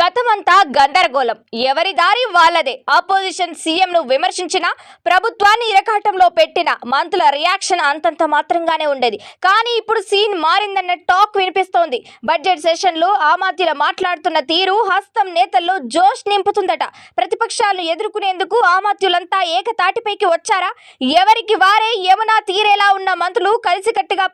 గతమంతా గందరగోళం. ఎవరి దారి వాళ్ళదే. ఆపోజిషన్ సీఎం ను విమర్శించిన ప్రభుత్వాన్ని ఇరకాటంలో పెట్టిన మంత్రుల రియాక్షన్ అంతంత మాత్రంగానే ఉండేది. కానీ ఇప్పుడు సీన్ మారిందన్న టాక్ వినిపిస్తోంది. బడ్జెట్ సెషన్లో ఆమాత్యుల మాట్లాడుతున్న తీరు హస్తం నేతల్లో జోష్ నింపుతుందట. ప్రతిపక్షాలను ఎదుర్కొనేందుకు ఆమాత్యులంతా ఏకతాటిపైకి వచ్చారా? ఎవరికి వారే యమునా తీరేలా ఉన్న మంత్రులు కలిసికట్టుగా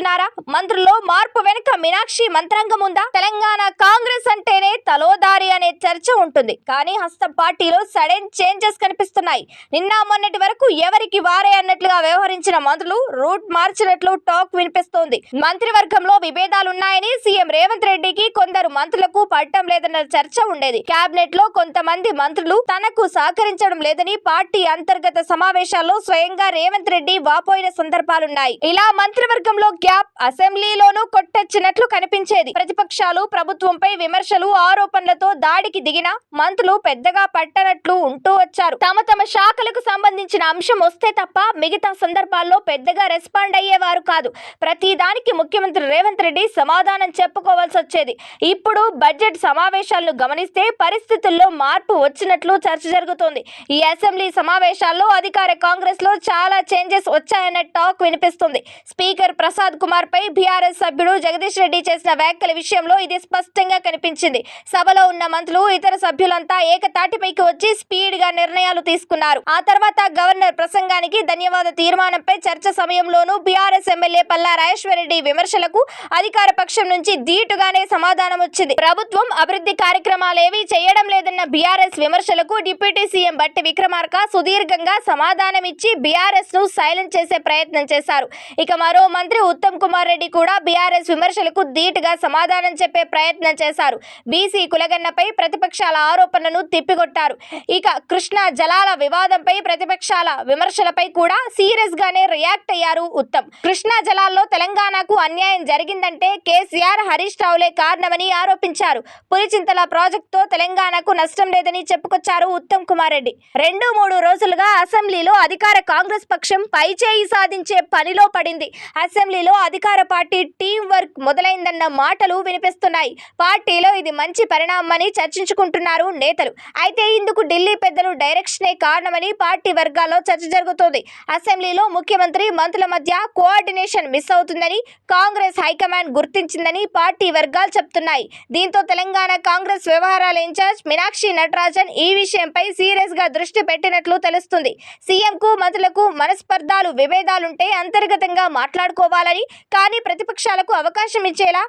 చేస్తున్నారా? మంత్రుల్లో మార్పు వెనుక మీనాక్షి మంత్రాంగం ఉందా? తెలంగాణ కాంగ్రెస్ అంటేనే తలోదారి అనే చర్చ ఉంటుంది. కానీ హస్తం పార్టీలో సడన్ చేంజెస్ కనిపిస్తున్నాయి. నిన్న మొన్నటి వరకు ఎవరికి వారే అన్నట్లుగా వ్యవహరించిన మంత్రులు రూట్ మార్చినట్లు టాక్ వినిపిస్తోంది. మంత్రివర్గంలో విభేదాలున్నాయని సీఎం రేవంత్ రెడ్డికి కొందరు మంత్రులకు పడటం లేదన్న చర్చ ఉండేది. కేబినెట్లో కొంతమంది మంత్రులు తనకు సహకరించడం లేదని పార్టీ అంతర్గత సమావేశాల్లో స్వయంగా రేవంత్ రెడ్డి వాపోయిన సందర్భాలున్నాయి. ఇలా మంత్రివర్గంలో గ్యాప్ అసెంబ్లీలోనూ కొట్టొచ్చినట్లు కనిపించేది. ప్రతిపక్షాలు ప్రభుత్వంపై విమర్శలు ఆరోపణలతో దాడికి దిగిన మంత్రులు పెద్దగా పట్టనట్లు ఉంటూ వచ్చారు. తమ తమ శాఖలకు సంబంధించిన అంశం వస్తే తప్ప మిగతా సందర్భాల్లో పెద్దగా రెస్పాండ్ అయ్యేవారు కాదు. ప్రతిదానికి ముఖ్యమంత్రి రేవంత్ రెడ్డి సమాధానం చెప్పుకోవాల్సి వచ్చేది. ఇప్పుడు బడ్జెట్ సమావేశాలను గమనిస్తే పరిస్థితుల్లో మార్పు వచ్చినట్లు చర్చ జరుగుతోంది. ఈ అసెంబ్లీ సమావేశాల్లో అధికార కాంగ్రెస్లో చాలా చేంజెస్ వచ్చాయన్న టాక్ వినిపిస్తుంది. స్పీకర్ ప్రసాద్ కుమార్ పై బీఆర్ఎస్ సభ్యుడు జగదీష్ రెడ్డి చేసిన వ్యాఖ్యల విషయంలో ఇది స్పష్టంగా కనిపించింది. సభలో ఉన్న మంత్రులు ఇతర సభ్యులంతా ఏకతాటిపైకి వచ్చి స్పీడ్గా నిర్ణయాలు తీసుకున్నారు. ఆ తర్వాత గవర్నర్ ప్రసంగానికి ధన్యవాద తీర్మానంపై చర్చ సమయంలోనూ బీఆర్ఎస్ ఎమ్మెల్యే పల్లా రెడ్డి విమర్శలకు అధికార పక్షం నుంచి ధీటుగానే సమాధానం వచ్చింది. ప్రభుత్వం అభివృద్ధి కార్యక్రమాలేవీ చేయడం లేదన్న బీఆర్ఎస్ విమర్శలకు డిప్యూటీ సీఎం బట్టి విక్రమార్క సుదీర్ఘంగా సమాధానం ఇచ్చి బీఆర్ఎస్ను సైలెంట్ చేసే ప్రయత్నం చేశారు. ఇక మరో మంత్రి ఉత్తమ్ కుమార్ రెడ్డి కూడా బీఆర్ఎస్ విమర్శలకు ధీటుగా సమాధానం చెప్పే ప్రయత్నం చేశారు. బీసీ కులగన్నపై ప్రతిపక్షాల ఆరోపణను తిప్పికొట్టారు. ఇక కృష్ణా జలాల వివాదంపై ప్రతిపక్షాల విమర్శలపై కూడా సీరియస్ గానే రియాక్ట్ అయ్యారు ఉత్తమ్. కృష్ణా జలాల్లో తెలంగాణకు అన్యాయం జరిగిందంటే కేసీఆర్ హరీష్ రావులే కారణమని ఆరోపించారు. పులిచింతల ప్రాజెక్టుతో తెలంగాణకు నష్టం లేదని చెప్పుకొచ్చారు ఉత్తమ్ కుమార్ రెడ్డి. రెండు మూడు రోజులుగా అసెంబ్లీలో అధికార కాంగ్రెస్ పక్షం పైచేయి సాధించే పనిలో పడింది. అసెంబ్లీలో అధికార పార్టీ టీం వర్క్ మొదలైందన్న మాటలు వినిపిస్తున్నాయి. పార్టీలో ఇది మంచి పరిణామమని చర్చించుకుంటున్నారు నేతలు. అయితే ఇందుకు ఢిల్లీ పెద్దలు డైరెక్షనే కారణమని పార్టీ వర్గాల్లో చర్చ జరుగుతోంది. అసెంబ్లీలో ముఖ్యమంత్రి మంత్రుల మధ్య కోఆర్డినేషన్ మిస్ అవుతుందని కాంగ్రెస్ హైకమాండ్ గుర్తించిందని పార్టీ వర్గాలు చెప్తున్నాయి. దీంతో తెలంగాణ కాంగ్రెస్ వ్యవహారాల ఇన్ఛార్జ్ మీనాక్షి నటరాజన్ ఈ విషయంపై సీరియస్గా దృష్టి పెట్టినట్లు తెలుస్తుంది. సీఎంకు మంత్రులకు మనస్పర్ధాలు విభేదాలుంటే అంతర్గతంగా మాట్లాడుకోవాలని కానీ ప్రతిపక్షాలకు అవకాశం ఇచ్చేలా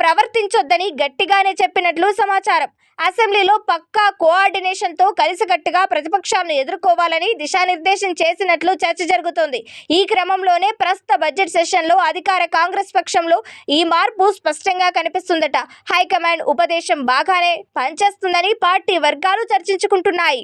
ప్రవర్తించొద్దని గట్టిగానే చెప్పినట్లు సమాచారం. అసెంబ్లీలో పక్కా కోఆర్డినేషన్తో కలిసికట్టుగా ప్రతిపక్షాలను ఎదుర్కోవాలని దిశానిర్దేశం చేసినట్లు చర్చ జరుగుతోంది. ఈ క్రమంలోనే ప్రస్తుత బడ్జెట్ సెషన్లో అధికార కాంగ్రెస్ పక్షంలో ఈ మార్పు స్పష్టంగా కనిపిస్తుందట. హైకమాండ్ ఉపదేశం బాగానే పనిచేస్తుందని పార్టీ వర్గాలు చర్చించుకుంటున్నాయి.